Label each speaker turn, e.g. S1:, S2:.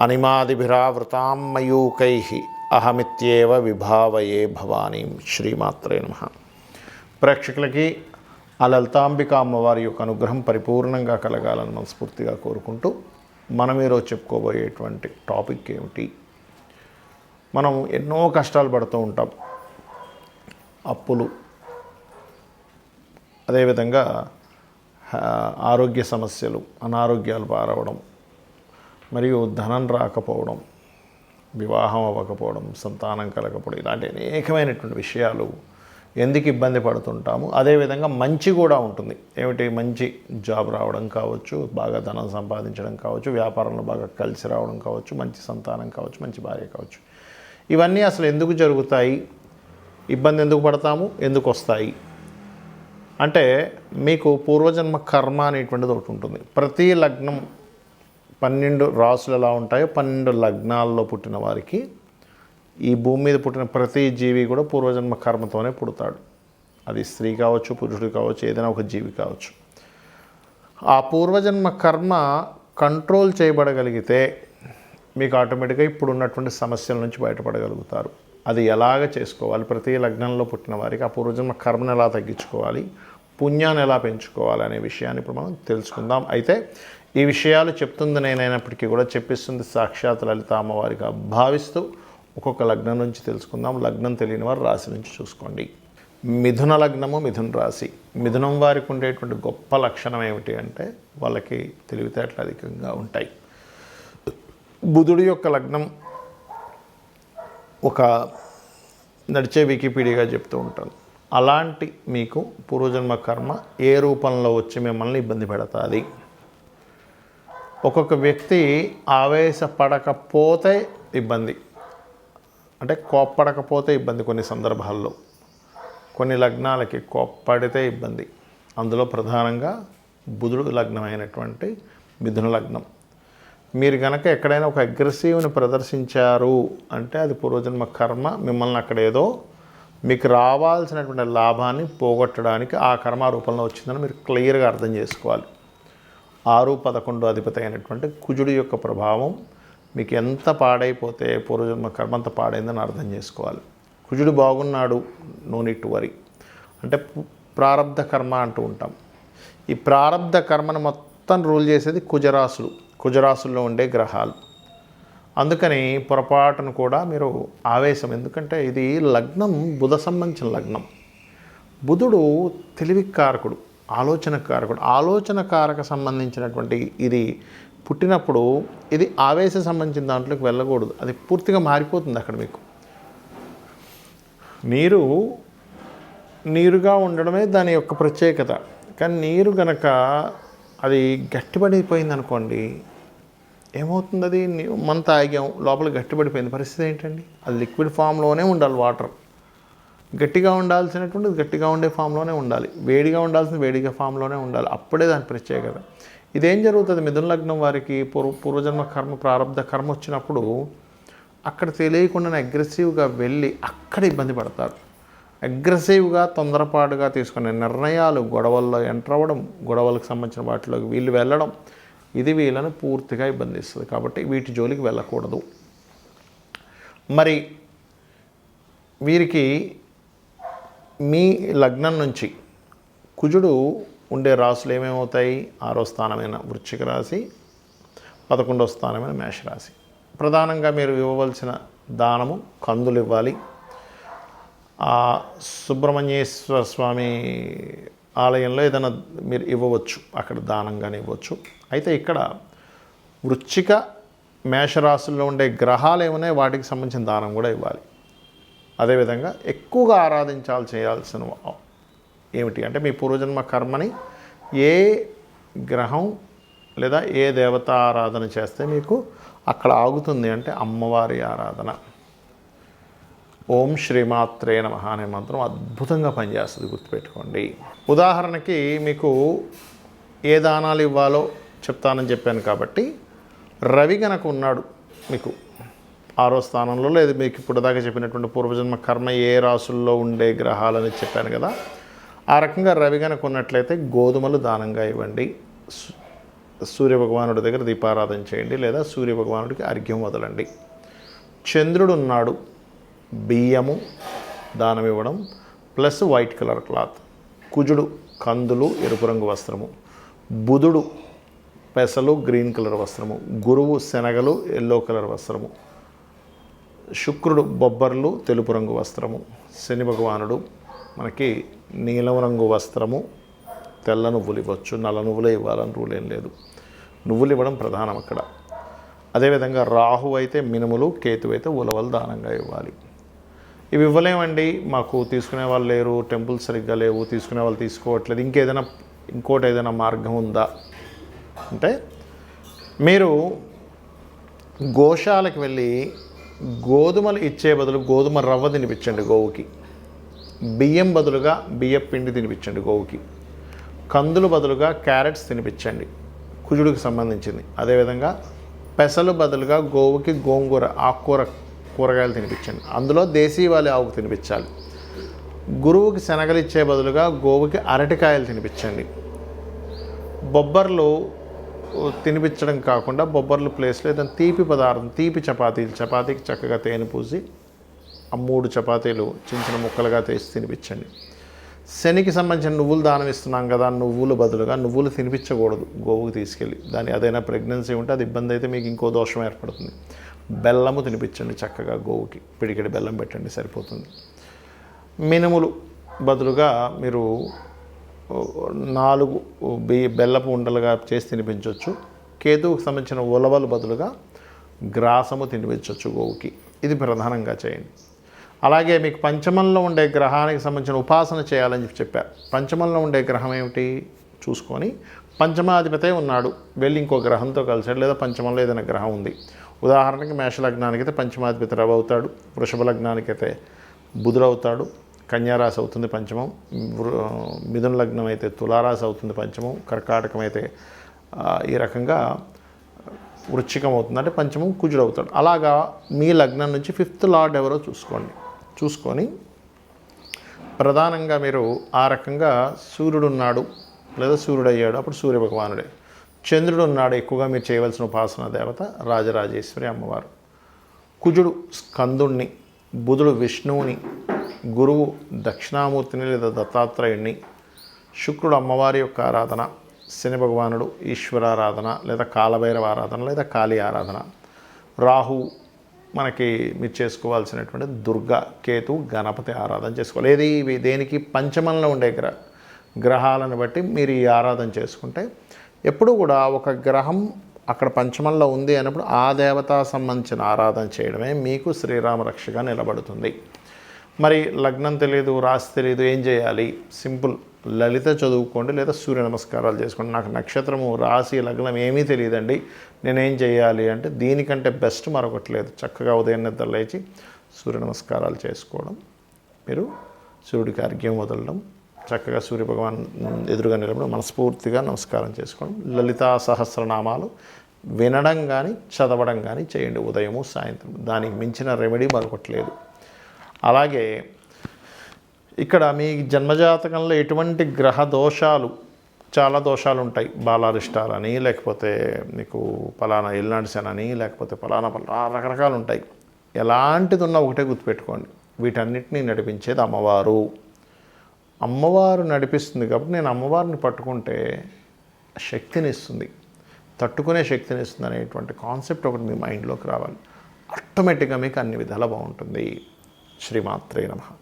S1: అనిమాదిభిరావృతాం మయూకై అహమిత్యేవ విభావయే భవానీ శ్రీమాత్రే నమ. ప్రేక్షకులకి ఆ లలితాంబిక అమ్మవారి యొక్క అనుగ్రహం పరిపూర్ణంగా కలగాలని మనస్ఫూర్తిగా కోరుకుంటూ మనం ఈరోజు చెప్పుకోబోయేటువంటి టాపిక్ ఏమిటి? మనం ఎన్నో కష్టాలు పడుతూ ఉంటాం. అప్పులు. అదేవిధంగా ఆరోగ్య సమస్యలు అనారోగ్యాలు పారవడం. మరియు ధనం రాకపోవడం వివాహం అవ్వకపోవడం సంతానం కలగకపోవడం ఇలాంటి అనేకమైనటువంటి విషయాలు ఎందుకు ఇబ్బంది పడుతుంటాము? అదేవిధంగా మంచి కూడా ఉంటుంది. ఏమిటి? మంచి జాబ్ రావడం కావచ్చు బాగా ధనం సంపాదించడం కావచ్చు వ్యాపారంలో బాగా కలిసి రావడం కావచ్చు మంచి సంతానం కావచ్చు మంచి భార్య కావచ్చు. ఇవన్నీ అసలు ఎందుకు జరుగుతాయి? ఇబ్బంది ఎందుకు పడతాము? ఎందుకు వస్తాయి? అంటే మీకు పూర్వజన్మ కర్మ అనేటువంటిది ఒకటి ఉంటుంది. ప్రతి లగ్నం పన్నెండు రాసులు ఎలా ఉంటాయో పన్నెండు లగ్నాల్లో పుట్టిన వారికి ఈ భూమి మీద పుట్టిన ప్రతి జీవి కూడా పూర్వజన్మ కర్మతోనే పుడతాడు. అది స్త్రీ కావచ్చు పురుషుడు కావచ్చు ఏదైనా ఒక జీవి కావచ్చు. ఆ పూర్వజన్మ కర్మ కంట్రోల్ చేయబడగలిగితే మీకు ఆటోమేటిక్గా ఇప్పుడు ఉన్నటువంటి సమస్యల నుంచి బయటపడగలుగుతారు. అది ఎలాగ చేసుకోవాలి? ప్రతి లగ్నంలో పుట్టిన వారికి ఆ పూర్వజన్మ కర్మను ఎలా తగ్గించుకోవాలి? పుణ్యాన్ని ఎలా పెంచుకోవాలి అనే విషయాన్ని ఇప్పుడు మనం తెలుసుకుందాం. అయితే ఈ విషయాలు చెప్తుంది నేనైనప్పటికీ కూడా చెప్పిస్తుంది సాక్షాత్ లలిత అమ్మవారిగా భావిస్తూ ఒక్కొక్క లగ్నం నుంచి తెలుసుకుందాం. లగ్నం తెలియని వారు రాశి నుంచి చూసుకోండి. మిథున లగ్నము మిథున రాశి. మిథునం వారికి ఉండేటువంటి గొప్ప లక్షణం ఏమిటి అంటే వాళ్ళకి తెలివితేటలు అధికంగా ఉంటాయి. బుధుడి యొక్క లగ్నం ఒక నడిచే వికీపీడియాగా చెప్తూ ఉంటాను. అలాంటి మీకు పూర్వజన్మ కర్మ ఏ రూపంలో వచ్చి మిమ్మల్ని ఇబ్బంది పెడతాది? ఒక్కొక్క వ్యక్తి ఆవేశపడకపోతే ఇబ్బంది. అంటే కోప్పడకపోతే ఇబ్బంది కొన్ని సందర్భాల్లో. కొన్ని లగ్నాలకి కోప్పడితే ఇబ్బంది. అందులో ప్రధానంగా బుధుడు లగ్నమైనటువంటి మిథున లగ్నం. మీరు కనుక ఎక్కడైనా ఒక అగ్రెసివ్ని ప్రదర్శించారు అంటే అది పూర్వజన్మ కర్మ. మిమ్మల్ని అక్కడ ఏదో మీకు రావాల్సినటువంటి లాభాన్ని పోగొట్టడానికి ఆ కర్మ రూపంలో వచ్చిందని మీరు క్లియర్గా అర్థం చేసుకోవాలి. ఆరు పదకొండు అధిపతి అయినటువంటి కుజుడి యొక్క ప్రభావం మీకు ఎంత పాడైపోతే పూర్వజన్మ కర్మ అంత పాడైందని అర్థం చేసుకోవాలి. కుజుడు బాగున్నాడు నో నీట్ వరి అంటే ప్రారంధ కర్మ అంటూ ఉంటాం. ఈ ప్రారంధ కర్మను మొత్తం రూల్ చేసేది కుజరాసులు కుజరాసుల్లో ఉండే గ్రహాలు. అందుకని పొరపాటును కూడా మీరు ఆవేశం. ఎందుకంటే ఇది లగ్నం బుధ సంబంధించిన లగ్నం. బుధుడు తెలివి కారకుడు ఆలోచన కారకుడు ఆలోచన కారక సంబంధించినటువంటి ఇది పుట్టినప్పుడు ఇది ఆవేశ సంబంధించిన దాంట్లోకి వెళ్ళకూడదు. అది పూర్తిగా మారిపోతుంది అక్కడ మీకు. నీరు నీరుగా ఉండడమే దాని యొక్క ప్రత్యేకత. కానీ నీరు గనక అది గట్టిపడిపోయింది అనుకోండి ఏమవుతుంది అది నీ- మనం తాగాం లోపల గట్టిపడిపోయింది. పరిస్థితి ఏంటండి? అది లిక్విడ్ ఫామ్లోనే ఉండాలి వాటర్. గట్టిగా ఉండాల్సినటువంటిది గట్టిగా ఉండే ఫామ్లోనే ఉండాలి. వేడిగా ఉండాల్సిన వేడిగా ఫామ్లోనే ఉండాలి. అప్పుడే దాని ప్రత్యేకత. ఇదేం జరుగుతుంది? మిథున లగ్నం వారికి పూర్వ పూర్వజన్మ కర్మ ప్రారంభ కర్మ వచ్చినప్పుడు అక్కడ తెలియకుండానే అగ్రెసివ్గా వెళ్ళి అక్కడ ఇబ్బంది పడతారు. అగ్రెసివ్గా తొందరపాటుగా తీసుకునే నిర్ణయాలు గొడవల్లో ఎంటర్ అవ్వడం గొడవలకు సంబంధించిన వాటిలోకి వీళ్ళు వెళ్ళడం ఇది వీళ్ళని పూర్తిగా ఇబ్బందిస్తుంది కాబట్టి వీటి జోలికి వెళ్ళకూడదు. మరి వీరికి మీ లగ్నం నుంచి కుజుడు ఉండే రాసులు ఏమేమవుతాయి? ఆరో స్థానమైన వృశ్చిక రాశి పదకొండవ స్థానమైన మేషరాశి. ప్రధానంగా మీరు ఇవ్వవలసిన దానము కందులు ఇవ్వాలి. ఆ సుబ్రహ్మణ్యేశ్వర స్వామి ఆలయంలో ఏదైనా మీరు ఇవ్వవచ్చు. అక్కడ దానంగానే ఇవ్వచ్చు అయితే ఇక్కడ వృశ్చిక మేషరాశుల్లో ఉండే గ్రహాలు ఏమున్నాయి? వాటికి సంబంధించిన దానం కూడా ఇవ్వాలి. అదేవిధంగా ఎక్కువగా ఆరాధించాలి చేయాల్సిన ఏమిటి అంటే మీ పూర్వజన్మ కర్మని ఏ గ్రహం లేదా ఏ దేవత ఆరాధన చేస్తే మీకు అక్కడ ఆగుతుంది అంటే అమ్మవారి ఆరాధన. ఓం శ్రీమాత్రే నమ అనే మంత్రం అద్భుతంగా పనిచేస్తుంది గుర్తుపెట్టుకోండి. ఉదాహరణకి మీకు ఏ దానాలు ఇవ్వాలో చెప్తానని చెప్పాను కాబట్టి రవి గనక ఉన్నాడు మీకు ఆరో స్థానంలో లేదు మీకు ఇప్పుడు దాకా చెప్పినటువంటి పూర్వజన్మ కర్మ ఏ రాసుల్లో ఉండే గ్రహాలని చెప్పాను కదా ఆ రకంగా రవి గనక ఉన్నట్లయితే గోధుమలు దానంగా ఇవ్వండి సూర్యభగవానుడి సూర్య భగవానుడి దగ్గర దీపారాధన చేయండి లేదా సూర్య భగవానుడికి అర్ఘ్యం వదలండి. చంద్రుడు ఉన్నాడు బియ్యము దానం ఇవ్వడం ప్లస్ వైట్ కలర్ క్లాత్ కుజుడు కందులు ఎరుపు రంగు వస్త్రము బుధుడు పెసలు గ్రీన్ కలర్ వస్త్రము. గురువు శనగలు ఎల్లో కలర్ వస్త్రము. శుక్రుడు బొబ్బర్లు తెలుపు రంగు వస్త్రము. శని భగవానుడు మనకి నీలం రంగు వస్త్రము. తెల్ల నువ్వులు ఇవ్వచ్చు. నల్ల నువ్వులే ఇవ్వాలని రూల్ ఏం లేదు. నువ్వులు ఇవ్వడం ప్రధానం అక్కడ. అదేవిధంగా రాహు అయితే మినుములు కేతు అయితే ఉలవలు దానంగా ఇవ్వాలి. ఇవి ఇవ్వలేమండి. మాకు తీసుకునే వాళ్ళు లేరు. టెంపుల్ సరిగ్గా లేవు. తీసుకునే వాళ్ళు తీసుకోవట్లేదు. ఇంకేదైనా ఇంకోటి ఏదైనా మార్గం ఉందా? అంటే మీరు గోశాలకు వెళ్ళి గోధుమలు ఇచ్చే బదులు గోధుమ రవ్వ తినిపించండి గోవుకి. బియ్యం బదులుగా బియ్యం పిండి తినిపించండి గోవుకి. కందులు బదులుగా క్యారెట్స్ తినిపించండి కుజుడికి సంబంధించింది. అదేవిధంగా పెసలు బదులుగా గోవుకి గోంగూర ఆకుకూర కూరగాయలు తినిపించండి. అందులో దేశీవాలి ఆవుకు తినిపించాలి. గురువుకి శనగలు ఇచ్చే బదులుగా గోవుకి అరటికాయలు తినిపించండి. బొబ్బర్లు తినిపించడం కాకుండా బొబ్బర్లు ప్లేస్లో ఏదైనా తీపి పదార్థం తీపి చపాతీలు చపాతీకి చక్కగా తేనె పూసి ఆ మూడు చపాతీలు చిన్న చిన్న ముక్కలుగా తీసి తినిపించండి. శనికి సంబంధించిన నువ్వులు దానం ఇస్తున్నాం కదా నువ్వులు బదులుగా నువ్వులు తినిపించకూడదు గోవుకి తీసుకెళ్ళి. దాని అదైనా ప్రెగ్నెన్సీ ఉంటే అది ఇబ్బంది అయితే మీకు ఇంకో దోషం ఏర్పడుతుంది. బెల్లము తినిపించండి చక్కగా గోవుకి. పిడికిడి బెల్లం పెట్టండి సరిపోతుంది. మినుములు బదులుగా మీరు నాలుగు బియ్య బెల్లపు ఉండలుగా చేసి తినిపించవచ్చు కేతువుకు సంబంధించిన ఉలవలు బదులుగా గ్రాసము తినిపించవచ్చు గోవుకి. ఇది ప్రధానంగా చేయండి. అలాగే మీకు పంచమంలో ఉండే గ్రహానికి సంబంధించిన ఉపాసన చేయాలని చెప్పి చెప్పారు పంచమంలో ఉండే గ్రహం ఏమిటి? చూసుకొని పంచమాధిపతే ఉన్నాడు. వెళ్ళి ఇంకో గ్రహంతో కలిసాడు. లేదా పంచమంలో ఏదైనా గ్రహం ఉంది. ఉదాహరణకి మేషలగ్నానికి అయితే పంచమాధిపతి రవి అవుతాడు. వృషభ లగ్నానికి అయితే బుధుడు అవుతాడు. కన్యారాశి అవుతుంది పంచమం వృ- మిథున లగ్నం అయితే తులారాశి అవుతుంది పంచమం కర్కాటకం అయితే ఈ రకంగా వృచ్చికం అవుతుంది. అంటే పంచమం కుజుడు అవుతాడు. అలాగా మీ లగ్నం నుంచి ఫిఫ్త్ లార్డ్ ఎవరో చూసుకోండి. చూసుకొని ప్రధానంగా మీరు ఆ రకంగా సూర్యుడు ఉన్నాడు లేదా సూర్యుడు అయ్యాడు అప్పుడు సూర్య భగవానుడే. చంద్రుడు ఉన్నాడు ఎక్కువగా మీరు చేయవలసిన ఉపాసన దేవత రాజరాజేశ్వరి అమ్మవారు. కుజుడు స్కందుణ్ణి బుధుడు విష్ణువుని గురువు దక్షిణామూర్తిని లేదా దత్తాత్రేయుణ్ణి శుక్రుడు అమ్మవారి యొక్క ఆరాధన శని భగవానుడు ఈశ్వరారాధన లేదా కాలభైరవ ఆరాధన లేదా కాళీ ఆరాధన. రాహు మనకి మీరు చేసుకోవాల్సినటువంటి దుర్గా కేతు గణపతి ఆరాధన చేసుకోవాలి. ఏది ఇవి దేనికి? పంచమంలో ఉండే గ్రహ గ్రహాలను బట్టి మీరు ఈ ఆరాధన చేసుకుంటే ఎప్పుడు కూడా ఒక గ్రహం అక్కడ పంచమంలో ఉంది అన్నప్పుడు ఆ దేవతా సంబంధించిన ఆరాధన చేయడమే మీకు శ్రీరామ రక్షగా నిలబడుతుంది. మరి లగ్నం తెలియదు రాశి తెలియదు ఏం చేయాలి? సింపుల్. లలిత చదువుకోండి లేదా సూర్య నమస్కారాలు చేసుకోండి. నాకు నక్షత్రము రాశి లగ్నం ఏమీ తెలియదండి. నేనేం చేయాలి అంటే దీనికంటే బెస్ట్ మరొకటి లేదు. చక్కగా ఉదయం నిద్ర లేచి సూర్య నమస్కారాలు చేసుకోవడం. మీరు సూర్యుడికి అర్ఘ్యం వదలడం. చక్కగా సూర్య భగవాన్ ఎదురుగా నిలబడి మనస్ఫూర్తిగా నమస్కారం చేసుకోవడం. లలితా సహస్రనామాలు వినడం కానీ చదవడం కానీ చేయండి ఉదయము సాయంత్రం దానికి మించిన రెమెడీ మరొకటి లేదు. అలాగే ఇక్కడ మీ జన్మజాతకంలో ఎటువంటి గ్రహ దోషాలు చాలా దోషాలు ఉంటాయి బాలారిష్టాలని లేకపోతే మీకు పలానా ఎల్నాడిసన్ అని లేకపోతే పలానా పలా రకరకాలు ఉంటాయి ఎలాంటిది ఉన్నా ఒకటే గుర్తుపెట్టుకోండి. వీటన్నిటినీ నడిపించేది అమ్మవారు. అమ్మవారు నడిపిస్తుంది కాబట్టి నేను అమ్మవారిని పట్టుకుంటే శక్తిని ఇస్తుంది తట్టుకునే శక్తిని ఇస్తుంది అనేటువంటి కాన్సెప్ట్ ఒకటి మీ మైండ్లోకి రావాలి. ఆటోమేటిక్గా మీకు అన్ని విధాలా బాగుంటుంది. శ్రీమాత్రే నమ.